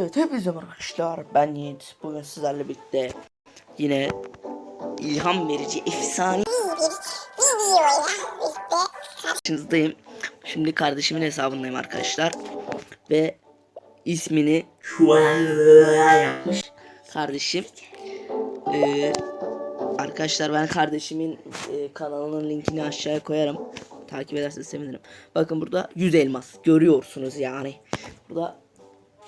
Evet hepinize arkadaşlar. Ben Yiğit. Bugün sizlerle birlikte yine ilham verici efsane karşınızdayım. Şimdi kardeşimin hesabındayım arkadaşlar. Ve ismini yapmış kardeşim. Ee, Arkadaşlar ben kardeşimin e, kanalının linkini aşağıya koyarım. Takip ederseniz sevinirim. Bakın burada 100 elmas görüyorsunuz yani. Burada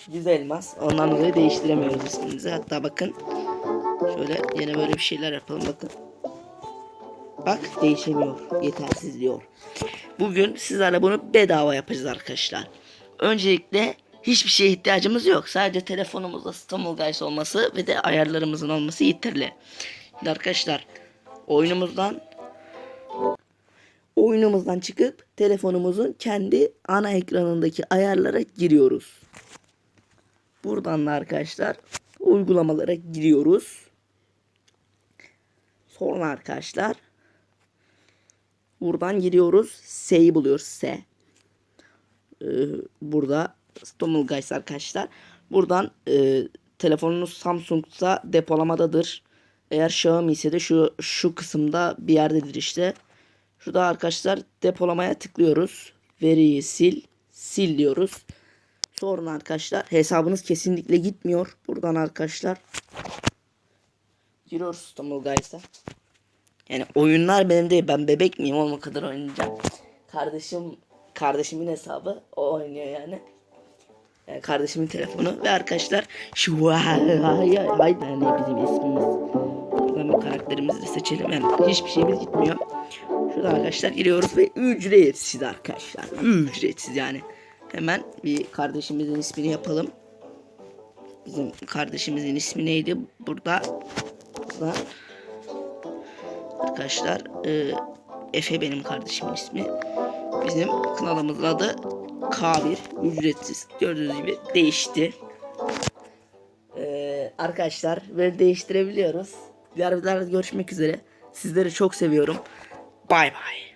100 elmas. Ondan dolayı değiştiremiyoruz ismimizi. Hatta bakın. Şöyle yine böyle bir şeyler yapalım bakın. Bak değişemiyor. Yetersiz diyor. Bugün sizlerle bunu bedava yapacağız arkadaşlar. Öncelikle hiçbir şeye ihtiyacımız yok. Sadece telefonumuzda İstanbul Guys olması ve de ayarlarımızın olması yeterli. Şimdi arkadaşlar oyunumuzdan oyunumuzdan çıkıp telefonumuzun kendi ana ekranındaki ayarlara giriyoruz. Buradan da arkadaşlar uygulamalara giriyoruz. Sonra arkadaşlar buradan giriyoruz. S'yi buluyoruz. S. Ee, burada Stomul Guys arkadaşlar. Buradan e, telefonunuz Samsung'sa depolamadadır. Eğer Xiaomi ise de şu şu kısımda bir yerdedir işte. Şurada arkadaşlar depolamaya tıklıyoruz. Veriyi sil, sil diyoruz. Sonra arkadaşlar hesabınız kesinlikle gitmiyor. Buradan arkadaşlar giriyoruz Guys'a. Yani oyunlar benim değil. Ben bebek miyim? Olma kadar oynayacağım. Kardeşim kardeşimin hesabı o oynuyor yani. Yani kardeşimin telefonu ve arkadaşlar şu haydi yani bizim ismimiz. Buradan bir karakterimizi de seçelim. Yani hiçbir şeyimiz gitmiyor. Şurada arkadaşlar giriyoruz ve ücretsiz arkadaşlar. Ücretsiz yani. Hemen bir kardeşimizin ismini yapalım. Bizim kardeşimizin ismi neydi? Burada. Burada. Arkadaşlar e, Efe benim kardeşimin ismi. Bizim kanalımızın adı K1 ücretsiz. Gördüğünüz gibi değişti. E, arkadaşlar böyle değiştirebiliyoruz. Diğer videolarda görüşmek üzere. Sizleri çok seviyorum. Bay bay.